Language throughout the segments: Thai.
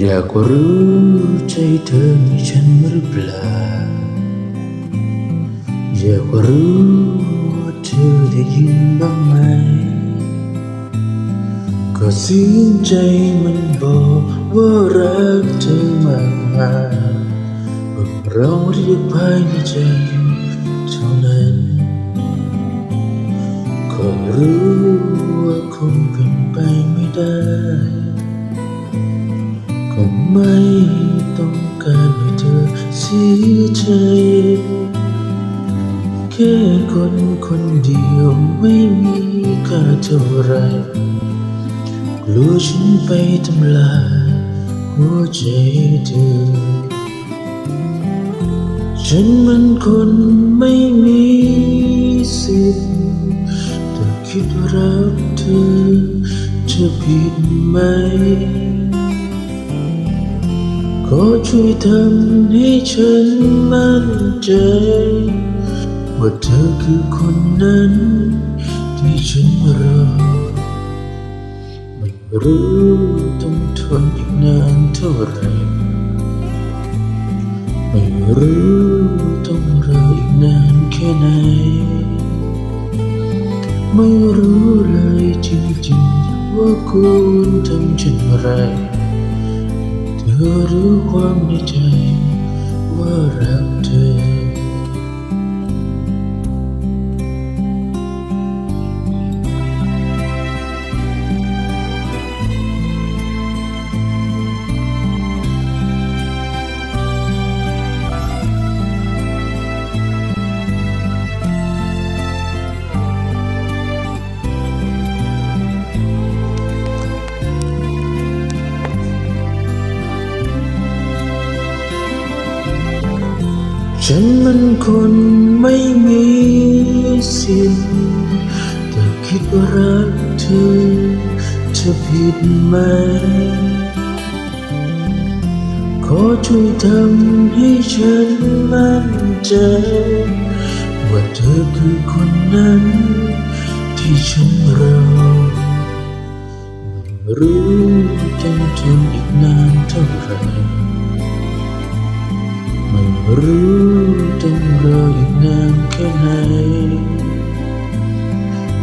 อยากรู้ใจเธอมีฉันหรือเปล่า อยากรู้ว่าเธอได้ยินบ้างไหม ก็เสียงใจมันบอกว่ารักเธอมากมายว่าเราเรียกภายในใจเท่านั้นก็รู้ ไม่ต้องการให้เธอเสียใจ แค่คนคนเดียวไม่มีค่าเท่าไรกลัวฉันไปทำลายหัวใจเธอ ฉันมันคนไม่มีสิทธิ์แต่คิดว่ารักเธอจะผิดไหม ขอช่วยทำให้ฉันมั่นใจ ว่าเธอคือคนนั้น ที่ฉันรอ ไม่รู้ต้องทนอีกนานเท่าไหรไม่รู้ต้องรออีกนานแค่ไหน ไม่รู้เลยจริงๆว่าควรทำเช่นไร เธอรู้ความในใจ ฉันมันคนไม่มีสิทธิ์แต่คิดว่ารักเธอจะผิดไหม ขอช่วยทำให้ฉันมั่นใจ ว่าเธอคือคนนั้นที่ฉันรอรู้ต้องทนอีกนานเท่าไหร่ รู้ต้องรออีกนานแค่ไหน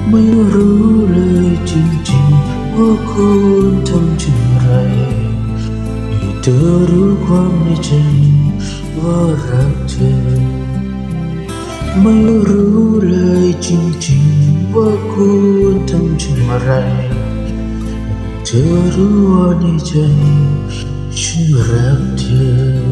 ไม่รู้เลยจริงๆว่าควรทำเช่นไรให้เธอรู้ความในใจว่ารักเธอ ไม่รู้เลยจริงๆว่าควรทำเช่นไรให้เธอรู้ว่าในใจฉันรักเธอ